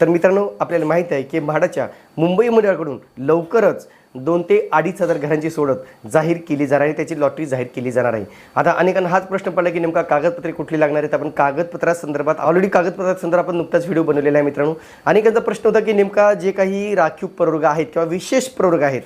तर मित्रांनो आपल्याला माहीत आहे की म्हाडाच्या मुंबई मंडळाकडून लवकरच दोन ते अडीच हजार घरांची सोडत जाहीर केली जाणार आहे. त्याची लॉटरी जाहीर केली जाणार आहे. आता अनेकांना हाच प्रश्न पडला की नेमका कागदपत्रे कुठली लागणार आहेत? आपण कागदपत्रासंदर्भात ऑलरेडी कागदपत्रासंदर्भात आपण नुकताच व्हिडिओ बनवलेला आहे मित्रांनो. अनेकांचा प्रश्न होता की नेमका जे काही राखीव प्रवर्ग आहेत किंवा विशेष प्रवर्ग आहेत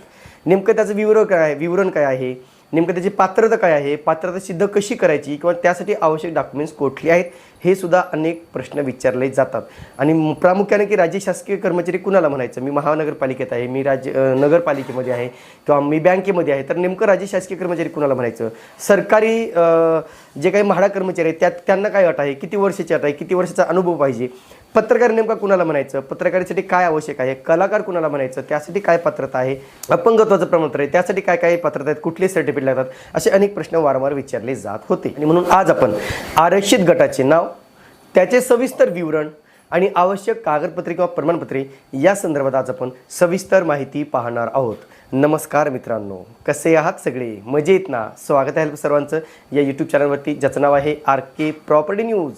नेमकं त्याचं विवरण काय आहे? विवरण काय आहे? नेमकं त्याची पात्रता काय आहे? पात्रता सिद्ध कशी करायची? किंवा त्यासाठी आवश्यक डॉक्युमेंट्स कुठली आहेत? हे सुद्धा अनेक प्रश्न विचारले जातात. आणि प्रामुख्याने की राज्य शासकीय कर्मचारी कुणाला म्हणायचं? मी महानगरपालिकेत आहे. मी राज्य नगरपालिकेमध्ये आहे. किंवा मी बँकेमध्ये आहे. तर नेमकं राज्य शासकीय कर्मचारी कुणाला म्हणायचं? सरकारी जे काही म्हाडा कर्मचारी आहेत त्यात त्यांना काय अट आहे? किती वर्षाची अट आहे? किती वर्षाचा अनुभव पाहिजे? पत्रकार नेमका कुणाला म्हणायचं? पत्रकारासाठी काय आवश्यक आहे? कलाकार कुणाला म्हणायचं? त्यासाठी काय पात्रता आहे? अपंगत्वाचं प्रमाणपत्र आहे. त्यासाठी काय काय पात्रता आहेत? कुठले सर्टिफिकेट लागतात? असे अनेक प्रश्न वारंवार विचारले जात होते. आणि म्हणून आज आपण आरक्षित गटाचे नाव त्याचे सविस्तर विवरण आणि आवश्यक कागदपत्रे किंवा प्रमाणपत्रे या संदर्भात आज आपण सविस्तर माहिती पाहणार आहोत. नमस्कार मित्रांनो. कसे आहात सगळे? मजेत ना? स्वागत आहे सर्वांचं या यूट्यूब चॅनलवरती ज्याचं नाव आहे आर के प्रॉपर्टी न्यूज.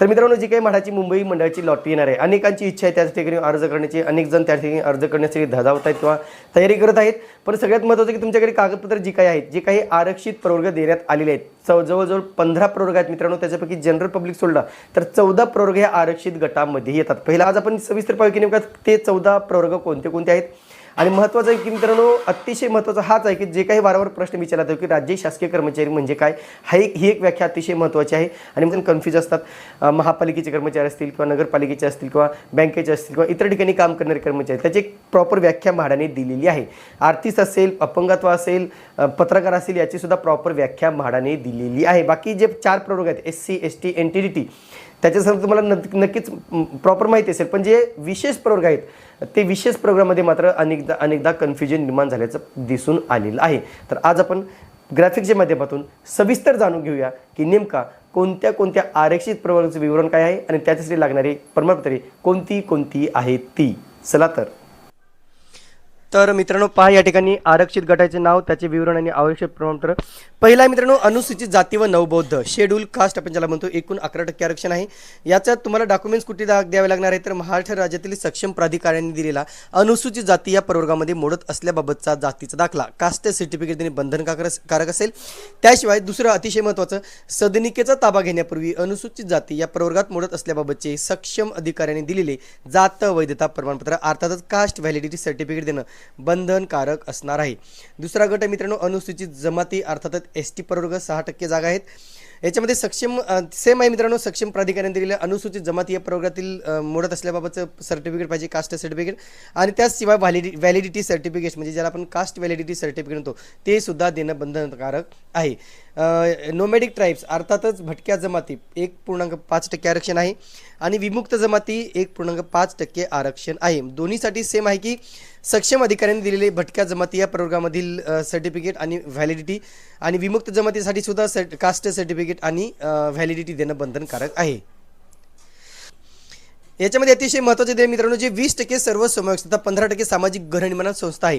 तर मित्रांनो जी काही म्हाडाची मुंबई मंडळाची लॉटरी येणार आहे अनेकांची इच्छा आहे त्या ठिकाणी अर्ज करण्याची. अनेक जण त्या ठिकाणी अर्ज करण्यासाठी धजावत आहेत किंवा तयारी करत आहेत. पण सगळ्यात महत्त्वाचं की तुमच्याकडे कागदपत्र जी काही आहेत जे काही आरक्षित प्रवर्ग देण्यात आलेले आहेत. चौ जवळजवळ पंधरा प्रवर्ग आहेत मित्रांनो त्याच्यापैकी जनरल पब्लिक सोडला तर चौदा प्रवर्ग हे आरक्षित गटामध्ये येतात. पहिला आज आपण सविस्तर पाहू की नेमका ते चौदा प्रवर्ग कोणते कोणते आहेत? आणि महत्त्वाचं आहे की मित्रांनो अतिशय महत्त्वाचा हाच आहे की जे काही वारंवार प्रश्न विचारला जातो की राज्य शासकीय कर्मचारी म्हणजे काय हा एक ही एक व्याख्या अतिशय महत्त्वाची आहे. आणि मग कन्फ्यूज असतात. महापालिकेचे कर्मचारी असतील किंवा नगरपालिकेचे असतील किंवा बँकेचे असतील किंवा इतर ठिकाणी काम करणारे कर्मचारी त्याची एक प्रॉपर व्याख्या म्हाडाने दिलेली आहे. आर्थिक असेल अपंगत्व असेल पत्रकार असेल याचीसुद्धा प्रॉपर व्याख्या म्हाडाने दिलेली आहे. बाकी जे चार प्रवर्ग आहेत S C S T N T D T त्याच्यासाठी तुम्हाला न नक्कीच प्रॉपर माहिती असेल. पण जे विशेष प्रवर्ग आहेत ते विशेष प्रवर्गामध्ये मात्र अनेकदा अनेकदा कन्फ्युजन निर्माण झाल्याचं दिसून आलेलं आहे. तर आज आपण ग्राफिक्सच्या माध्यमातून सविस्तर जाणून घेऊया की नेमका कोणत्या कोणत्या आरक्षित प्रवर्गाचं विवरण काय आहे आणि त्याच्यासाठी लागणारी प्रमाणपत्रे कोणती कोणती आहेत ती. चला तर. तर मित्रांनो पहा या ठिकाणी आरक्षित गटाचे नाव त्याचे विवरण आणि आवश्यक प्रमाणपत्र. पहिला मित्रांनो अनुसूचित जाती व नवबौद्ध. शेड्यूल कास्ट आपण ज्याला म्हणतो एकूण अकरा टक्के आरक्षण आहे. याच्यात तुम्हाला डॉक्युमेंट्स कुठे द्यावे लागणार आहे तर महाराष्ट्र राज्यातील सक्षम प्राधिकाऱ्यांनी दिलेला अनुसूचित जाती या प्रवर्गामध्ये मोडत असल्याबाबतचा जातीचा दाखला. कास्ट सर्टिफिकेट देणे बंधनकारक कारक असेल. त्याशिवाय दुसरं अतिशय महत्त्वाचं सदनिकेचा ताबा घेण्यापूर्वी अनुसूचित जाती या प्रवर्गात मोडत असल्याबाबतचे सक्षम अधिकाऱ्यांनी दिलेले जात वैधता प्रमाणपत्र अर्थातच कास्ट व्हॅलिडिटी सर्टिफिकेट देणं. बंधनकारक असणार आहे. दुसरा गट मित्रांनो अनुसूचित जमाती अर्थातच एस टी प्रवर्ग सहा टक्के जागा आहेत. याच्यामध्ये सक्षम सेम आहे मित्रांनो सक्षम प्राधिकाऱ्याने दिलेलं अनुसूचित जमाती या प्रवर्गातील मोडत असल्याबाबतचं सर्टिफिकेट पाहिजे कास्ट सर्टिफिकेट आणि त्याचशिवाय व्हॅलिडि व्हॅलिडिटी सर्टिफिकेट म्हणजे ज्याला आपण कास्ट व्हॅलिडिटी सर्टिफिकेट म्हणतो ते सुद्धा देणं बंधनकारक आहे. नोमॅडिक ट्राईब्स अर्थातच भटक्या जमाती एक पूर्णांक पाच टक्के आरक्षण आहे. आणि विमुक्त जमाती एक पूर्णांक पाच टक्के आरक्षण आहे. दोन्हीसाठी सेम आहे की सक्षम अधिकाऱ्यांनी दिलेले भटक्या जमाती या प्रवर्गामधील सर्टिफिकेट आणि व्हॅलिडिटी आणि विमुक्त जमातीसाठी सुद्धा सर्ट कास्ट सर्टिफिकेट आणि व्हॅलिडिटी देणं बंधनकारक आहे. याच्यामध्ये अतिशय महत्त्वाचे दे मित्रांनो जे वीस टक्के सर्व समावेशता पंधरा टक्के सामाजिक गृहनिर्माण संस्था आहे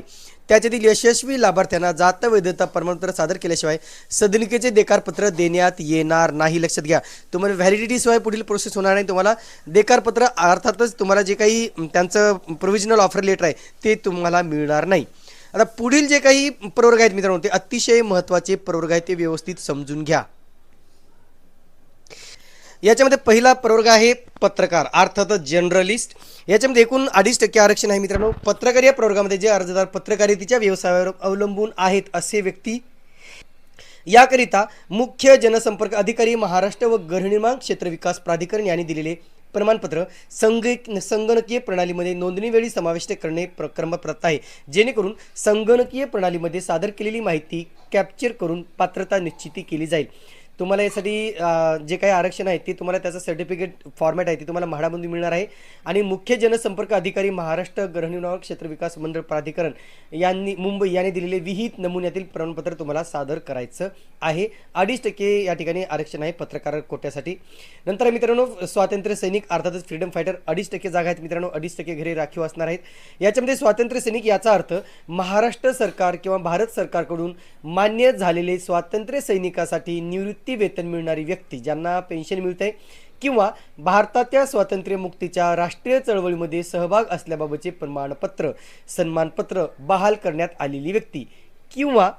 त्याच्यातील यशस्वी लाभार्थ्यांना जात वैधता प्रमाणपत्र सादर केल्याशिवाय सदनिकेचे देकारपत्र देण्यात येणार नाही. लक्षात घ्या तुम्हाला व्हॅलिडिटीशिवाय पुढील प्रोसेस होणार नाही. तुम्हाला देकारपत्र अर्थातच तुम्हाला जे काही त्यांचं प्रोव्हिजनल ऑफर लेटर आहे ते तुम्हाला मिळणार नाही. आता पुढील जे काही प्रवर्ग आहेत मित्रांनो ते अतिशय महत्त्वाचे प्रवर्ग आहेत ते व्यवस्थित समजून घ्या. याच्यामध्ये पहिला प्रवर्ग आहे पत्रकार अर्थातच जर्नलिस्ट याच्यामध्ये एकूण अडीच टक्के आरक्षण आहे मित्रांनो. पत्रकार या प्रवर्गामध्ये जे अर्जदार पत्रकारितेच्या व्यवसायावर अवलंबून आहेत असे व्यक्ती. याकरिता मुख्य जनसंपर्क अधिकारी महाराष्ट्र व गृहनिर्माण क्षेत्र विकास प्राधिकरण यांनी दिलेले प्रमाणपत्र संघ संगणकीय प्रणालीमध्ये नोंदणीवेळी समाविष्ट करणे क्रमप्रत आहे. जेणेकरून संगणकीय प्रणालीमध्ये सादर केलेली माहिती कॅप्चर करून पात्रता निश्चिती केली जाईल. तुम्हाला यासाठी जे काही आरक्षण आहे ते तुम्हाला त्याचं सर्टिफिकेट फॉर्मॅट आहे ते तुम्हाला म्हाडामधून मिळणार आहे. आणि मुख्य जनसंपर्क अधिकारी महाराष्ट्र गृहनिर्माण क्षेत्र विकास मंडळ प्राधिकरण यांनी मुंबई यांनी दिलेले विहित नमुन्यातील प्रमाणपत्र तुम्हाला सादर करायचं आहे. अडीच टक्के या ठिकाणी आरक्षण आहे पत्रकार कोट्यासाठी. नंतर मित्रांनो स्वातंत्र्य सैनिक अर्थातच फ्रीडम फायटर अडीच टक्के जागा आहेत मित्रांनो अडीच टक्के घरे राखीव असणार आहेत. याच्यामध्ये स्वातंत्र्य सैनिक याचा अर्थ महाराष्ट्र सरकार किंवा भारत सरकारकडून मान्य झालेले स्वातंत्र्य सैनिकासाठी निवृत्ती वेतन मिळणारी व्यक्ती ज्यांना पेन्शन मिळते किंवा भारताच्या स्वातंत्र्यमुक्तीच्या राष्ट्रीय चळवळीमध्ये सहभाग असल्याबाबतचे प्रमाणपत्र सन्मानपत्र बहाल करण्यात आलेली व्यक्ती किंवा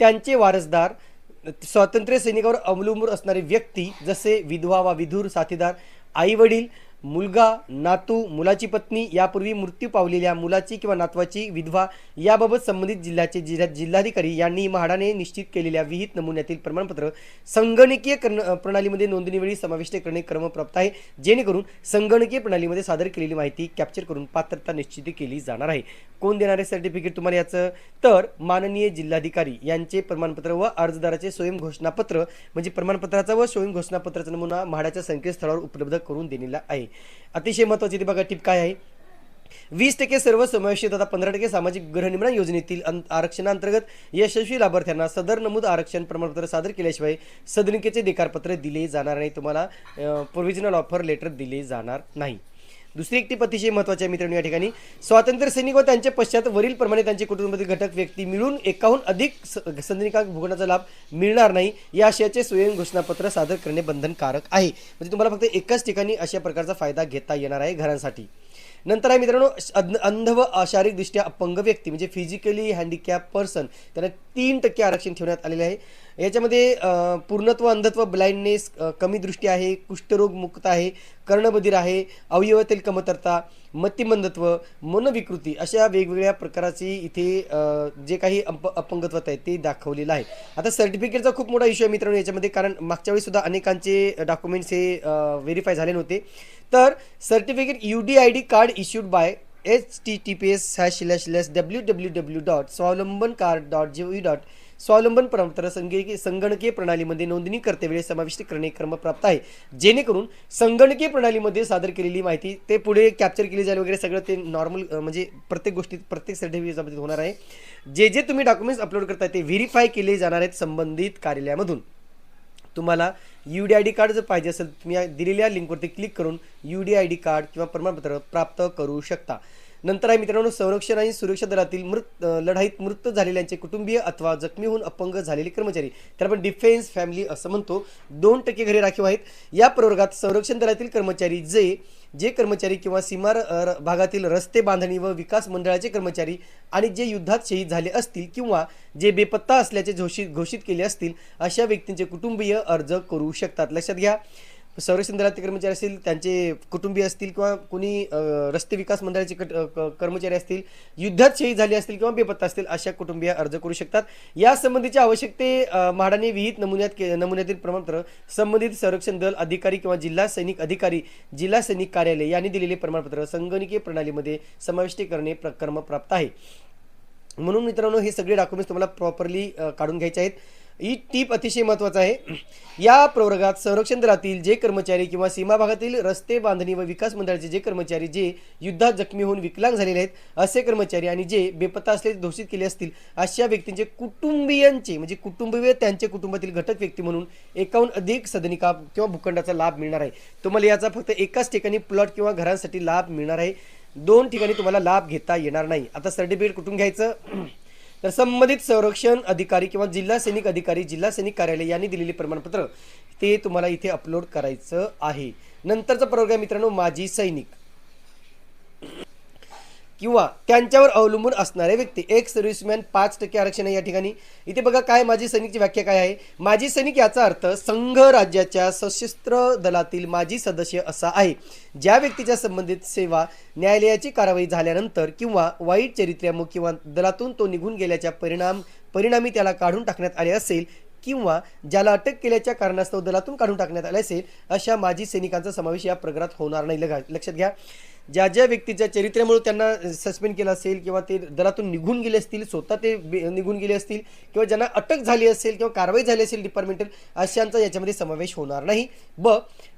त्यांचे वारसदार स्वातंत्र्य सैनिकावर अवलंबून असणारी व्यक्ती जसे विधवा वा विधूर साथीदार आई वडील मुलगा नातू मुलाची पत्नी यापूर्वी मृत्यू पावलेल्या मुलाची किंवा नातवाची विधवा याबाबत संबंधित जिल्ह्याचे जिल्हा जिल्हाधिकारी यांनी म्हाडाने निश्चित केलेल्या विहित नमुन्यातील प्रमाणपत्र संगणकीय प्रणालीमध्ये नोंदणीवेळी समाविष्ट करणे क्रमप्राप्त आहे. जेणेकरून संगणकीय प्रणालीमध्ये सादर केलेली माहिती कॅप्चर करून पात्रता निश्चित केली जाणार आहे. कोण देणारे सर्टिफिकेट तुम्हाला याचं? तर माननीय जिल्हाधिकारी यांचे प्रमाणपत्र व अर्जदाराचे स्वयं घोषणापत्र म्हणजे प्रमाणपत्राचा व स्वयं घोषणापत्राचा नमुना म्हाडाच्या संकेतस्थळावर उपलब्ध करून दिलेला आहे. अतिशय महत्त्वाची ती बघा टिप काय आहे. वीस टक्के सर्व समावेशित आता पंधरा टक्के सामाजिक गृहनिर्माण योजनेतील अं- आरक्षणांतर्गत यशस्वी लाभार्थ्यांना सदर नमूद आरक्षण प्रमाणपत्र सादर केल्याशिवाय सदनिकेचे देकारपत्र दिले जाणार नाही. तुम्हाला प्रोव्हिजनल ऑफर लेटर दिले जाणार नाही. दुसरी एक टीप अतिशय महत्त्वाची आहे मित्रांनो या ठिकाणी. स्वातंत्र्य सैनिक व त्यांच्या पश्चात वरील प्रमाणे त्यांचे कुटुंबातील घटक व्यक्ती मिळून एकाहून अधिक स- भोगण्याचा लाभ मिळणार नाही. या आशयाचे स्वयं घोषणापत्र सादर करणे बंधनकारक आहे. म्हणजे तुम्हाला फक्त एकाच ठिकाणी अशा प्रकारचा फायदा घेता येणार आहे घरांसाठी. नंतर आहे मित्रांनो अंध व शारीरिकदृष्ट्या अपंग व्यक्ती म्हणजे फिजिकली हँडिकॅप पर्सन त्यांना तीन टक्के आरक्षण ठेवण्यात आलेले आहे. याच्यामध्ये पूर्णत्व अंधत्व ब्लाइंडनेस कमी दृष्टी आहे कुष्ठरोग मुक्त आहे कर्णबधीर आहे अवयवातील कमतरता मतिमंदत्व मनविकृती अशा वेगवेगळ्या प्रकाराची इथे जे काही अप अपंगत्व आहे ते दाखवलेलं आहे. आता सर्टिफिकेटचा खूप मोठा इश्यू आहे मित्रांनो याच्यामध्ये कारण मागच्या वेळीसुद्धा अनेकांचे डॉक्युमेंट्स हे व्हेरीफाय झाले नव्हते. तर certificate U D I D card issued by H T T P S hash slash slash W W W dot Swavlamban card dot G E dot Swavlamban प्रमाणपत्र संगणकीय संगणकीय प्रणालीमध्ये नोंदणी करतेवेळी समाविष्ट करणे क्रमप्राप्त आहे. जेणेकरून संगणकीय प्रणालीमध्ये सादर केलेली माहिती ते पुढे कॅप्चर केली जाईल वगैरे सगळं ते नॉर्मल म्हणजे प्रत्येक गोष्टीत प्रत्येक सर्टिफिकेटमध्ये होणार आहे. जे जे तुम्ही डॉक्युमेंट्स अपलोड करताय ते व्हेरीफाय केले जाणार आहेत संबंधित कार्यालयामधून. तुम्हाला U D I D card जर पाहिजे असेल तुम्ही दिलेल्या लिंकवरती क्लिक करून U D I D card किंवा प्रमाणपत्र प्राप्त करू शकता. नंतर आहे मित्रांनो संरक्षण आणि सुरक्षा दलातील मृत लढाईत मृत झालेल्यांचे कुटुंबीय अथवा जखमी होऊन अपंग झालेले कर्मचारी. तर आपण डिफेन्स फॅमिली असं म्हणतो. दोन टक्के घरे राखीव आहेत. या प्रवर्गात संरक्षण दलातील कर्मचारी जे जे कर्मचारी किंवा सीमा भागातील रस्ते बांधणी व विकास मंडळाचे कर्मचारी आणि जे युद्धात शहीद झाले असतील किंवा जे बेपत्ता असल्याचे घोषित घोषित केले असतील अशा व्यक्तींचे कुटुंबीय अर्ज करू शकतात. लक्षात घ्या. संरक्षण दलातील कर्मचारी असतील त्यांचे कुटुंबीय असतील किंवा कोणी रस्ते विकास मंडळाचे कट- क- कर्मचारी असतील युद्धात शहीद झाले असतील किंवा बेपत्ता असतील अशा कुटुंबीय अर्ज करू शकतात. या संबंधीचे आवश्यक ते म्हाडाने विहित नमुन्यात नमुन्यातील प्रमाणपत्र संबंधित संरक्षण दल अधिकारी किंवा जिल्हा सैनिक अधिकारी जिल्हा सैनिक कार्यालय यांनी दिलेले प्रमाणपत्र संगणकीय प्रणालीमध्ये समाविष्ट करणे प्रक्रम प्राप्त आहे. म्हणून मित्रांनो हे सगळे डॉक्युमेंट्स तुम्हाला प्रॉपरली काढून घ्यायचे आहेत. ही टीप अतिशय महत्त्वाचं आहे. या प्रवर्गात संरक्षण दलातील जे कर्मचारी किंवा सीमा भागातील रस्ते बांधणी व विकास मंडळाचे जे कर्मचारी जे युद्धात जखमी होऊन विकलांग झालेले आहेत असे कर्मचारी आणि जे बेपत्ता असलेले घोषित केले असतील अशा व्यक्तींचे कुटुंबियांचे म्हणजे कुटुंबीय त्यांचे कुटुंबातील घटक व्यक्ती म्हणून एकाहून अधिक सदनिका किंवा भूखंडाचा लाभ मिळणार आहे. तुम्हाला याचा फक्त एकाच ठिकाणी प्लॉट किंवा घरांसाठी लाभ मिळणार आहे. दोन ठिकाणी तुम्हाला लाभ घेता येणार नाही. आता सर्टिफिकेट कुठून घ्यायचं? तर संबंधित संरक्षण अधिकारी किंवा जिल्हा सैनिक अधिकारी जिल्हा सैनिक कार्यालय यांनी दिलेले प्रमाणपत्र ते तुम्हाला इथे अपलोड करायचं आहे. नंतरचा प्रोग्राम मित्रांनो माजी सैनिक. किंवा त्यांच्यावर अवलंबून असणारे व्यक्ती. एक सर्व्हिसमॅन पाच टक्के आरक्षण आहे या ठिकाणी. इथे बघा काय माजी सैनिकची व्याख्या काय आहे? माजी सैनिक याचा अर्थ संघ राज्याच्या सशस्त्र दलातील माजी सदस्य असा आहे. ज्या व्यक्तीच्या संबंधित सेवा न्यायालयाची कारवाई झाल्यानंतर किंवा वाईट चरित्र्यामुळे किंवा दलातून तो निघून गेल्याच्या परिणाम परिणामी त्याला काढून टाकण्यात आले असेल किंवा ज्याला अटक केल्याच्या कारणास्तव दलातून काढून टाकण्यात आले असेल अशा माजी सैनिकांचा समावेश या प्रकारात होणार नाही. लक्षात घ्या. ज्या ज्या व्यक्तीच्या चरित्र्यामुळे त्यांना सस्पेंड केलं असेल किंवा ते दरातून निघून गेले असतील स्वतः ते बे- निघून गेले असतील किंवा ज्यांना अटक झाली असेल किंवा कारवाई झाली असेल डिपार्टमेंटल अशांचा याच्यामध्ये समावेश होणार नाही. ब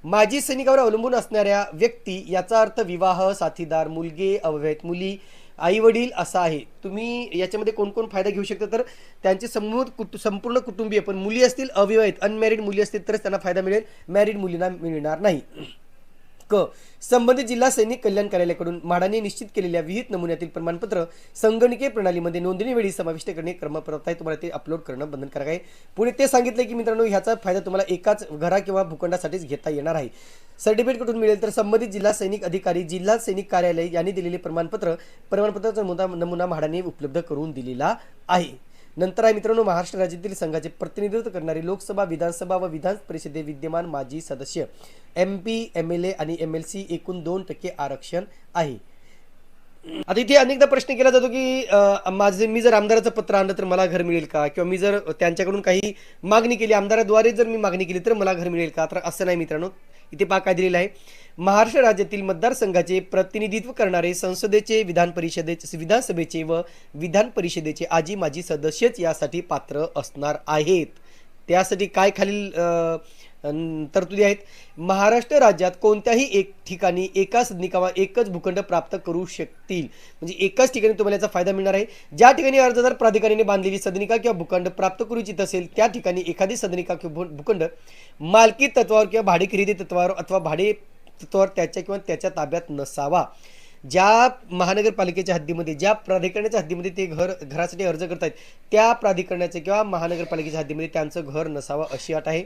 माजी सैनिकावर अवलंबून असणाऱ्या व्यक्ती याचा अर्थ विवाह साथीदार मुलगे अवैध मुली आई वडील असा आहे. तुम्ही याच्यामध्ये कोण कोण फायदा घेऊ शकता? तर त्यांचे समूह कुटु संपूर्ण कुटुंबीय पण मुली असतील अविवाहित अनमॅरिड मुली असतील तरच त्यांना फायदा मिळेल. मॅरिड मुलींना मिळणार नाही. क संबंधित जिल्हा सैनिक कल्याण कार्यालयाकडून म्हाडाने निश्चित केलेल्या विहित नमुन्यातील प्रमाणपत्र संगणकीय प्रणालीमध्ये नोंदणीवेळी समाविष्ट करणे क्रमप्राप्त आहे तुम्हाला ते अपलोड करणं बंधनकारक आहे. पुढे ते सांगितले की मित्रांनो ह्याचा फायदा तुम्हाला एकाच घरा किंवा भूखंडासाठीच घेता येणार आहे. सर्टिफिकेट कुठून मिळेल तर संबंधित जिल्हा सैनिक अधिकारी जिल्हा सैनिक कार्यालय यांनी दिलेले प्रमाणपत्र प्रमाणपत्राचा नमुना नमुना म्हाडाने उपलब्ध करून दिलेला आहे. नंतर आहे मित्रांनो महाराष्ट्र राज्यातील संघाचे प्रतिनिधित्व करणारे लोकसभा विधानसभा व विधान परिषदे विद्यमान माजी सदस्य M P M L A आणि एम एल सी एकूण दोन टक्के आरक्षण आहे. आता इथे अनेकदा प्रश्न केला जातो की माझे मी जर आमदाराचं पत्र आणलं तर मला घर मिळेल का? किंवा मी जर त्यांच्याकडून काही मागणी केली आमदाराद्वारे जर मी मागणी केली तर मला घर मिळेल का? तर असं नाही मित्रांनो. इथे पहा काय दिलेलं आहे. महाराष्ट्र राज्यातील मतदारसंघाचे प्रतिनिधित्व करणारे संसदेचे विधान परिषदेचे विधानसभेचे व विधान परिषदेचे आजी माजी सदस्यच यासाठी पात्र असणार आहेत. त्यासाठी काय खालील तरतुदी आहेत? महाराष्ट्र राज्यात कोणत्याही एक ठिकाणी एका सदनिकावा एकच भूखंड प्राप्त करू शकतील. म्हणजे एकाच ठिकाणी तुम्हाला याचा फायदा मिळणार आहे. ज्या ठिकाणी अर्जदार प्राधिकाऱ्याने बांधलेली सदनिका किंवा भूखंड प्राप्त करू इच्छित असेल त्या ठिकाणी एखादी सदनिका किंवा भूखंड मालकी तत्वावर किंवा भाडे खरेदी तत्वावर अथवा भाडे तत्वावर त्याच्या किंवा त्याच्या ताब्यात नसावा. ज्या महानगरपालिकेच्या हद्दीमध्ये ज्या प्राधिकरणाच्या हद्दीमध्ये ते घर घरासाठी अर्ज करत आहेत त्या प्राधिकरणाचे किंवा महानगरपालिकेच्या हद्दीमध्ये त्यांचं घर नसावं अशी अट आहे.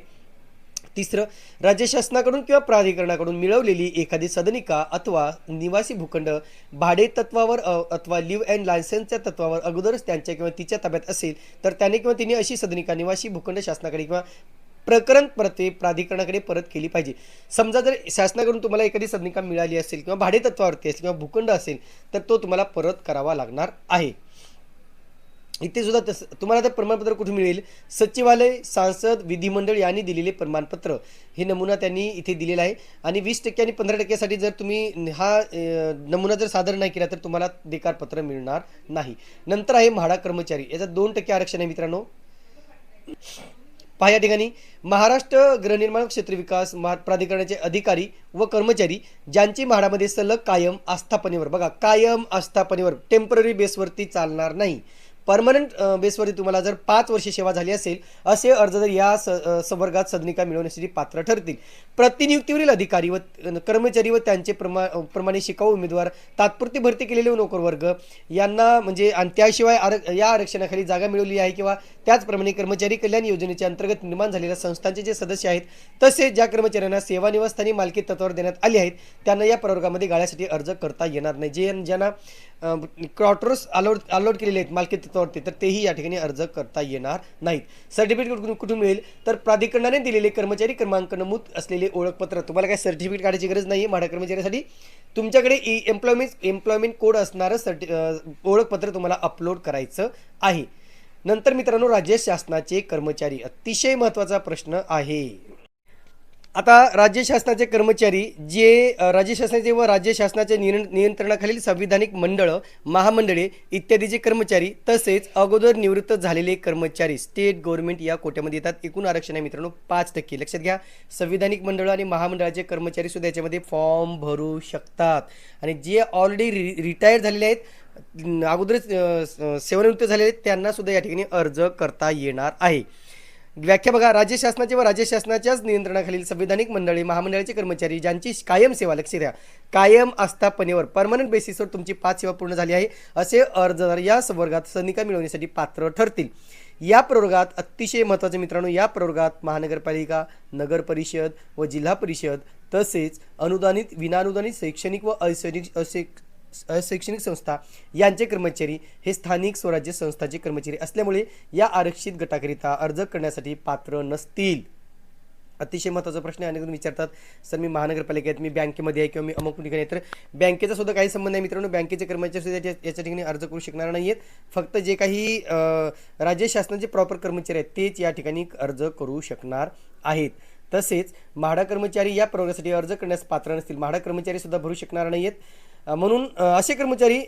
तिसरं राज्य शासनाकडून किंवा प्राधिकरणाकडून मिळवलेली एखादी सदनिका अथवा निवासी भूखंड भाडे तत्वावर अथवा लिव्ह अँड लायसन्सच्या तत्वावर अगोदरच त्यांच्या किंवा तिच्या ताब्यात असेल तर त्याने किंवा तिने अशी सदनिका निवासी भूखंड शासनाकडे किंवा प्रकरण प्रति प्राधिकरणाकडे परत केली पाहिजे. समजा जर शासनाकडून तुम्हाला एखादी सदनिका मिळाली असेल किंवा भाडेतत्वावरती असेल किंवा भूखंड असेल तर तो तुम्हाला परत करावा लागणार आहे. इथे सुद्धा तस तुम्हाला ते प्रमाणपत्र कुठे मिळेल? सचिवालय सांसद विधिमंडळ यांनी दिलेले प्रमाणपत्र. हे नमुना त्यांनी इथे दिलेला आहे. आणि वीस टक्के आणि पंधरा टक्क्यासाठी जर तुम्ही हा नमुना जर सादर नाही केला तर तुम्हाला देकारपत्र मिळणार नाही. नंतर आहे म्हाडा कर्मचारी. याचा दोन टक्के आरक्षण आहे मित्रांनो. पहा या ठिकाणी. महाराष्ट्र गृहनिर्माण क्षेत्र विकास महा प्राधिकरणाचे अधिकारी व कर्मचारी ज्यांची म्हाडामध्ये सलग कायम आस्थापनेवर बघा कायम आस्थापनेवर टेंपररी बेसवरती चालणार नाही. परमनंट बेसवरती तुम्हाला जर पाच वर्षे सेवा झाली असेल असे अर्ज जर या स संवर्गात सदनिका मिळवण्यासाठी पात्र ठरतील. प्रतिनियुक्तीवरील अधिकारी व कर्मचारी व त्यांचे प्रमा प्रमाणे शिकाऊ उमेदवार तात्पुरती भरती केलेले नोकरवर्ग यांना म्हणजे आणि त्याशिवाय आर या आरक्षणाखाली जागा मिळवली आहे किंवा त्याचप्रमाणे कर्मचारी कल्याण योजनेच्या अंतर्गत निर्माण झालेल्या संस्थांचे जे सदस्य आहेत तसेच ज्या कर्मचाऱ्यांना सेवा निवासस्थानी मालकी तत्वावर देण्यात आली आहेत त्यांना या प्रवर्गामध्ये गाळ्यासाठी अर्ज करता येणार नाही. जे ज्यांना क्वार्टर्स अलॉट अलॉट केलेले आहेत मालकी तत्वावरती तर तेही या ठिकाणी अर्ज करता येणार नाहीत. सर्टिफिकेट कुठून मिळेल? तर प्राधिकरणाने दिलेले कर्मचारी क्रमांक नमूद असलेले ओळखपत्र. तुम्हाला काय सर्टिफिकेट काढायची गरज नाही म्हाडा कर्मचाऱ्यासाठी? तुमच्याकडे ई एम्प्लॉयमेंट एम्प्लॉयमेंट कोड असणारं सर्टि ओळखपत्र तुम्हाला अपलोड करायचं आहे. नंतर मित्रांनो राज्य शासनाचे कर्मचारी. अतिशय महत्त्वाचा प्रश्न आहे. आता राज्य शासनाचे कर्मचारी जे राज्य शासनाचे व राज्य शासनाच्या नियं नियंत्रणाखालील संविधानिक मंडळं महामंडळे इत्यादीचे कर्मचारी तसेच अगोदर निवृत्त झालेले कर्मचारी स्टेट गव्हर्नमेंट या कोट्यामध्ये येतात. एकूण आरक्षण आहे मित्रांनो पाच टक्के. लक्षात घ्या संविधानिक मंडळ आणि महामंडळाचे कर्मचारी सुद्धा याच्यामध्ये फॉर्म भरू शकतात. आणि जे ऑलरेडी रि रिटायर झालेले आहेत अगोदरच स- सेवानिवृत्त झालेले आहेत त्यांना सुद्धा या ठिकाणी अर्ज करता येणार आहे. व्याख्या बघा. राज्य शासनाचे व राज्य शासनाच्याच नियंत्रणाखालील संविधानिक मंडळी महामंडळाचे कर्मचारी ज्यांची कायम सेवा लक्ष द्या कायम आस्थापनेवर परमनंट बेसिसवर तुमची पाच सेवा पूर्ण झाली आहे असे अर्जदार या संवर्गात सनिका मिळवण्यासाठी पात्र ठरतील. या प्रवर्गात अतिशय महत्त्वाचे मित्रांनो या प्रवर्गात महानगरपालिका नगर परिषद व जिल्हा परिषद तसेच अनुदानित विनाअनुदानित शैक्षणिक व अशैक्षणिक शैक्षणिक संस्था यांचे कर्मचारी हे स्थानिक स्वराज्य संस्थाचे कर्मचारी असल्यामुळे या आरक्षित गटाकरिता अर्ज करण्यासाठी पात्र नसतील. अतिशय महत्त्वाचा प्रश्न आहे. अनेक जण विचारतात सर मी महानगरपालिकेत मी बँकेमध्ये आहे किंवा मी अमुक ठिकाणी आहे. तर बँकेचा सुद्धा काही संबंध नाही मित्रांनो. बँकेचे कर्मचारी सुद्धा याच्या ठिकाणी अर्ज करू शकणार नाही आहेत फक्त जे काही राज्य शासनाचे प्रॉपर कर्मचारी आहेत तेच या ठिकाणी अर्ज करू शकणार आहेत. तसेच म्हाडा कर्मचारी या प्रवर्गासाठी अर्ज करण्यास पात्र नसतील. म्हाडा कर्मचारी सुद्धा भरू शकणार नाही आहेत म्हणून असे कर्मचारी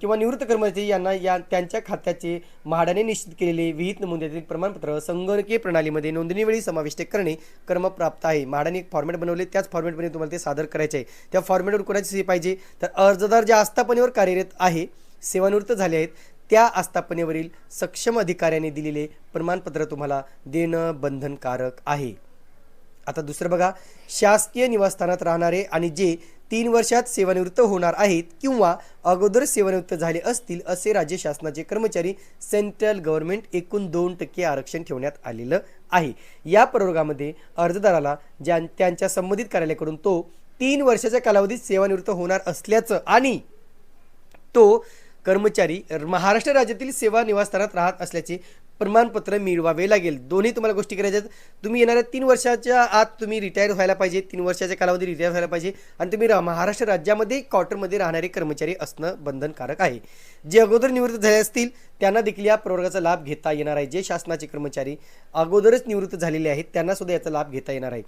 किंवा निवृत्त कर्मचारी यांना या त्यांच्या खात्याचे म्हाडाने निश्चित केलेले विहित नमुन्यातील प्रमाणपत्र संगणकीय प्रणालीमध्ये नोंदणीवेळी समाविष्ट करणे क्रमप्राप्त आहे. म्हाडाने एक फॉर्मॅट बनवले. त्याच फॉर्मॅटमध्ये तुम्हाला ते सादर करायचे आहे. त्या फॉर्मॅटवर कोणाची सही पाहिजे? तर अर्जदार ज्या आस्थापनेवर कार्यरत आहे सेवानिवृत्त झाले आहेत त्या आस्थापनेवरील सक्षम अधिकाऱ्याने दिलेले प्रमाणपत्र तुम्हाला देणं बंधनकारक आहे. आता दुसरं बघा. शासकीय निवासस्थानात राहणारे आणि जे तीन वर्षात सेवानिवृत्त होणार आहेत किंवा अगोदर सेवानिवृत्त झाले असतील असे राज्य शासनाचे कर्मचारी सेंट्रल गव्हर्नमेंट एकूण दोन टक्के आरक्षण ठेवण्यात आलेलं आहे. या प्रयोगामध्ये अर्जदाराला ज्या त्यांच्या संबंधित कार्यालयाकडून तो तीन वर्षाच्या कालावधीत सेवानिवृत्त होणार असल्याचं आणि तो कर्मचारी महाराष्ट्र राज्यातील सेवा निवासस्थानात राहत असल्याचे प्रमाणपत्र मिळवावे लागेल. दोन्ही तुम्हाला गोष्टी करायच्या आहेत. तुम्ही येणाऱ्या तीन वर्षाच्या आत तुम्ही रिटायर व्हायला पाहिजे. तीन वर्षाच्या कालावधी रिटायर व्हायला पाहिजे. आणि तुम्ही रा- महाराष्ट्र राज्यामध्ये क्वार्टरमध्ये राहणारे कर्मचारी असणं बंधनकारक आहे. जे अगोदर निवृत्त झाले असतील त्यांना देखील या प्रवर्गाचा लाभ घेता येणार आहे. जे शासनाचे कर्मचारी अगोदरच निवृत्त झालेले आहेत त्यांना सुद्धा याचा लाभ घेता येणार आहे.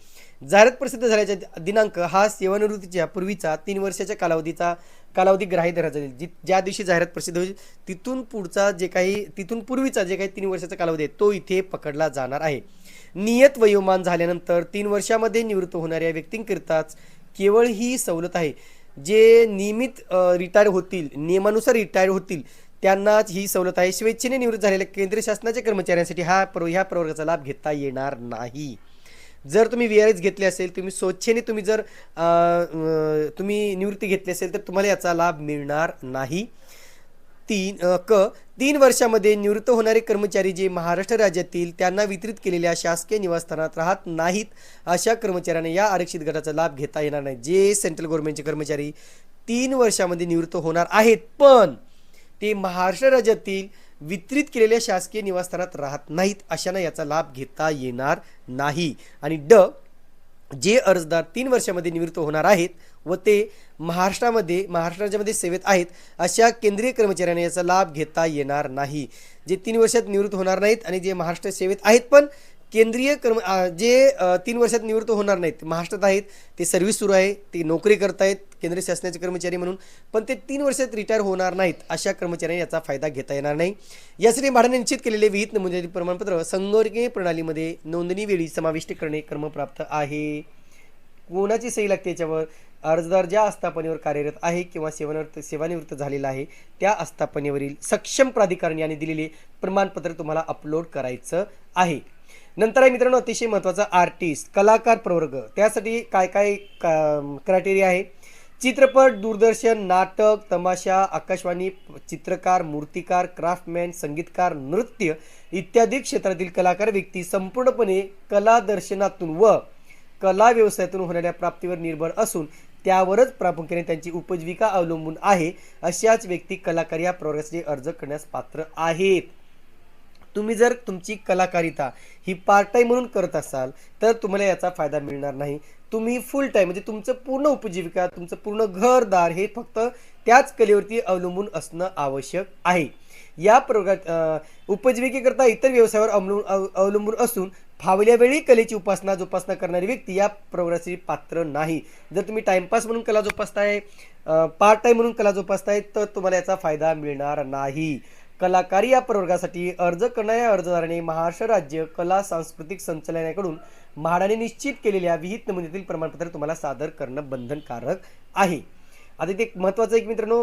जाहिरात प्रसिद्ध झाल्याच्या दिनांक हा सेवानिवृत्तीच्या पूर्वीचा तीन वर्षाच्या कालावधीचा कालावधी ग्राह्य धरला जाईल जी ज्या दिवशी जाहिरात प्रसिद्ध होईल तिथून पुढचा जे काही तिथून पूर्वीचा जे काही तीन वर्षाचा कालावधी आहे तो इथे पकडला जाणार आहे. नियत वयोमान झाल्यानंतर तीन वर्षामध्ये निवृत्त होणाऱ्या व्यक्तींकरिताच केवळ ही सवलत आहे. जे नियमित रिटायर होतील नियमानुसार रिटायर होतील त्यांनाच ही सवलत आहे. स्वेच्छेने निवृत्त झालेल्या केंद्रीय शासनाच्या कर्मचाऱ्यांसाठी हा प्र ह्या प्रवर्गाचा लाभ घेता येणार नाही. जर तुम्ही व्ही आर एस घेतले असेल तुम्ही स्वच्छेने तुम्ही जर तुम्ही निवृत्ती घेतली असेल तर तुम्हाला याचा लाभ मिळणार नाही. तीन क तीन वर्षामध्ये निवृत्त होणारे कर्मचारी जे महाराष्ट्र राज्यातील त्यांना वितरित केलेल्या शासकीय निवासस्थानात राहत नाहीत अशा कर्मचाऱ्यांना या आरक्षित गटाचा लाभ घेता येणार नाही. जे सेंट्रल गव्हर्नमेंटचे कर्मचारी तीन वर्षामध्ये निवृत्त होणार आहेत पण ते महाराष्ट्र राज्यातील वितरित केलेल्या शासकीय निवासस्थानात राहत नाहीत अशांना याचा लाभ घेता येणार नाही. आणि ड जे अर्जदार तीन वर्षामध्ये निवृत्त होणार आहेत व ते महाराष्ट्रामध्ये महाराष्ट्र राज्यामध्ये सेवेत आहेत अशा केंद्रीय कर्मचाऱ्यांना याचा लाभ घेता येणार नाही. जे तीन वर्षात निवृत्त होणार नाहीत आणि जे महाराष्ट्र सेवेत आहेत पण केंद्रीय कर्म जे तीन वर्षात निवृत्त होणार नाहीत महाराष्ट्रात आहेत ते सर्व्हिस सुरू आहे ते नोकरी करतायत केंद्रीय शासनाचे कर्मचारी म्हणून पण ते तीन वर्षात रिटायर होणार नाहीत अशा कर्मचाऱ्यांनी याचा फायदा घेता येणार नाही. यासाठी भाड्याने निश्चित केलेले विहित नमुन्याचे प्रमाणपत्र संगणकीय प्रणालीमध्ये नोंदणीवेळी समाविष्ट करणे क्रमप्राप्त आहे. कोणाची सही लागते याच्यावर? अर्जदार ज्या आस्थापनेवर कार्यरत आहे किंवा सेवानिवृत्त सेवानिवृत्त झालेला आहे त्या आस्थापनेवरील सक्षम प्राधिकरण यांनी दिलेले प्रमाणपत्र तुम्हाला अपलोड करायचं आहे. नंतर आहे मित्रांनो अतिशय महत्त्वाचा आर्टिस्ट कलाकार प्रवर्ग. त्यासाठी काय काय क्रायटेरिया आहे? चित्रपट दूरदर्शन नाटक तमाशा आकाशवाणी चित्रकार मूर्तिकार क्राफ्टमॅन संगीतकार नृत्य इत्यादी क्षेत्रातील कलाकार व्यक्ती संपूर्णपणे कला दर्शनातून व कला व्यवसायातून होणाऱ्या प्राप्तीवर निर्भर असून त्यावरच प्रामुख्याने त्यांची उपजीविका अवलंबून आहे अशाच व्यक्ती कलाकार या प्रवर्गासाठी अर्ज करण्यास पात्र आहेत. तुम्ही जर तुमची कलाकारिता ही पार्ट टाईम म्हणून करत असाल तर तुम्हाला याचा फायदा मिळणार नाही. तुम्ही फुल टाईम म्हणजे तुमचं पूर्ण उपजीविका तुमचं पूर्ण घरदार हे फक्त त्याच कलेवरती अवलंबून असणं आवश्यक आहे. या प्रवर्गात उपजीविकेकरता इतर व्यवसायावर अवलंबून अवलंबून असून फावल्या वेळी कलेची उपासना जोपासना करणारी व्यक्ती या प्रवर्गासाठी पात्र नाही. जर तुम्ही टाइमपास म्हणून कला जोपासताय पार्ट टाईम म्हणून कला जोपासताय तर तुम्हाला याचा फायदा मिळणार नाही. कलाकारी या प्रवर्गासाठी अर्ज करणाऱ्या अर्जदाराने महाराष्ट्र राज्य कला सांस्कृतिक संचालनाकडून म्हाडाने निश्चित केलेल्या विहित नमुन्यातील प्रमाणपत्र तुम्हाला सादर करणं बंधनकारक आहे. आता इथे एक महत्त्वाचं एक मित्रांनो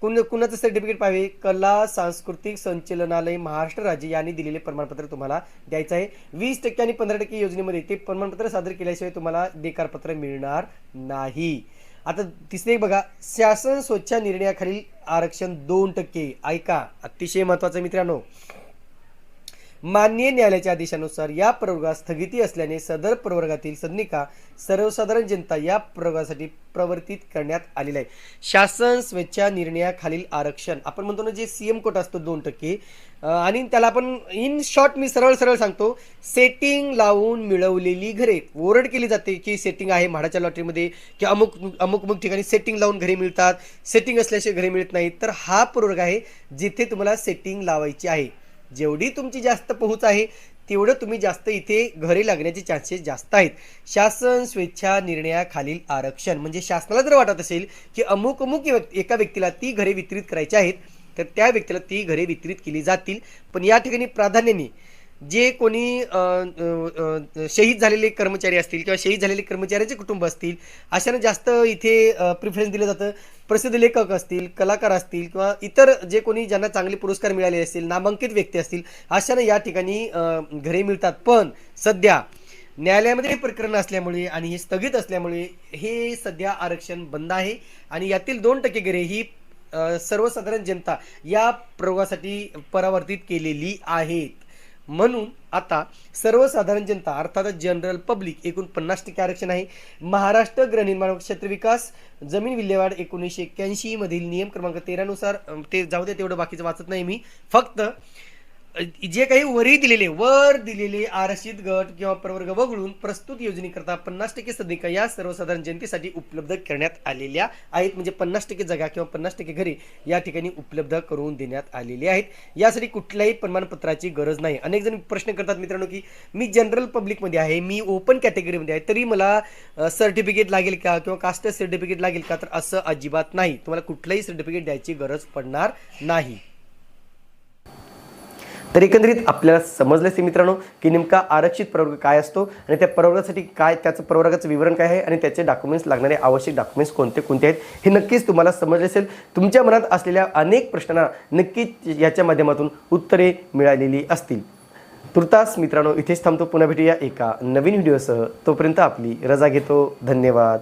कुण कुणाचं सर्टिफिकेट पाहिजे कला सांस्कृतिक संचालनालय महाराष्ट्र राज्य यांनी दिलेले प्रमाणपत्र तुम्हाला द्यायचं आहे. वीस टक्के आणि पंधरा टक्के योजनेमध्ये ते प्रमाणपत्र सादर केल्याशिवाय तुम्हाला देकारपत्र मिळणार नाही. आता तिसरे बघा शासन स्वच्छ निर्णयाखालील आरक्षण दोन टक्के. ऐका अतिशय महत्वाचं मित्रांनो. मान्य न्यायालयाच्या आदेशानुसार या प्रवर्गास स्थगिती असल्याने सदर प्रवर्गातील सदनिका सर्वसाधारण जनता या प्रवर्गासाठी प्रवर्तित करण्यात आलेला आहे. शासन स्वेच्छा निर्णयाखालील आरक्षण. आपण म्हणतो ना जे सीएम कोट असतो दोन टक्के आणि त्याला आपण इन शॉर्ट मी सरळ सरळ सांगतो सेटिंग लावून मिळवलेली घरे. ओरड केली जाते की सेटिंग आहे म्हाडाच्या लॉटरीमध्ये की अमुक अमुक अमुक ठिकाणी सेटिंग लावून घरे मिळतात. सेटिंग असल्याशिवाय घरे मिळत नाहीत. तर हा प्रवर्ग आहे जिथे तुम्हाला सेटिंग लावायची आहे. जेवढी तुमची जास्त पोहोच आहे तेवढं तुम्ही जास्त इथे घरे लागण्याचे चान्सेस जास्त आहेत. शासन स्वेच्छा निर्णयाखालील आरक्षण म्हणजे शासनाला जर वाटत असेल की अमुक अमुक एका व्यक्तीला ती घरे वितरित करायची आहेत तर त्या व्यक्तीला ती घरे वितरित केली जातील. पण या ठिकाणी प्राधान्याने जे कोणी शहीद झालेले कर्मचारी असतील किंवा शहीद झालेले कर्मचाऱ्याचे कुटुंब असतील अशानं जास्त इथे प्रिफरन्स दिलं जातं. प्रसिद्ध लेखक असतील कलाकार असतील किंवा इतर जे कोणी ज्यांना चांगले पुरस्कार मिळाले असतील नामांकित व्यक्ती असतील अशानं या ठिकाणी घरे मिळतात. पण सध्या न्यायालयामध्ये हे प्रकरण असल्यामुळे आणि हे स्थगित असल्यामुळे हे सध्या आरक्षण बंद आहे आणि यातील दोन टक्के घरे ही सर्वसाधारण जनता या प्रयोगासाठी परावर्तित केलेली आहेत. म्हणून आता सर्वसाधारण जनता अर्थात जनरल पब्लिक एकूण पन्नास टक्के आरक्षण आहे. महाराष्ट्र गृहनिर्माण व क्षेत्र विकास जमीन विल्हेवाड एकोणीसशे एक्क्याऐंशी मधील नियम क्रमांक तेरानुसार ते जाऊ दे तेवढं बाकीचं वाचत नाही मी. फक्त जे काही वरी दिलेले वर दिलेले आरक्षित गट किंवा प्रवर्ग वगळून प्रस्तुत योजनेकरता पन्नास टक्के सदिका या सर्वसाधारण जनतेसाठी उपलब्ध करण्यात आलेल्या आहेत. म्हणजे पन्नास टक्के जागा किंवा पन्नास टक्के घरे या ठिकाणी उपलब्ध करून देण्यात आलेली आहेत. यासाठी कुठल्याही प्रमाणपत्राची गरज नाही. अनेक जण प्रश्न करतात मित्रांनो की मी जनरल पब्लिकमध्ये आहे मी ओपन कॅटेगरीमध्ये आहे तरी मला सर्टिफिकेट लागेल का किंवा कास्ट सर्टिफिकेट लागेल का? तर असं अजिबात नाही. तुम्हाला कुठलंही सर्टिफिकेट द्यायची गरज पडणार नाही. तर एकंदरीत आपल्याला समजलं असेल मित्रांनो की नेमका आरक्षित प्रवर्ग काय असतो आणि त्या प्रवर्गासाठी काय त्याचं प्रवर्गाचं विवरण काय आहे आणि त्याचे डॉक्युमेंट्स लागणारे आवश्यक डॉक्युमेंट्स कोणते कोणते आहेत हे नक्कीच तुम्हाला समजले असेल. तुमच्या मनात असलेल्या अनेक प्रश्नांना नक्कीच याच्या माध्यमातून उत्तरे मिळालेली असतील. तुर्तास मित्रांनो इथेच थांबतो. पुन्हा भेटूया एका नवीन व्हिडिओसह. तोपर्यंत आपली रजा घेतो. धन्यवाद.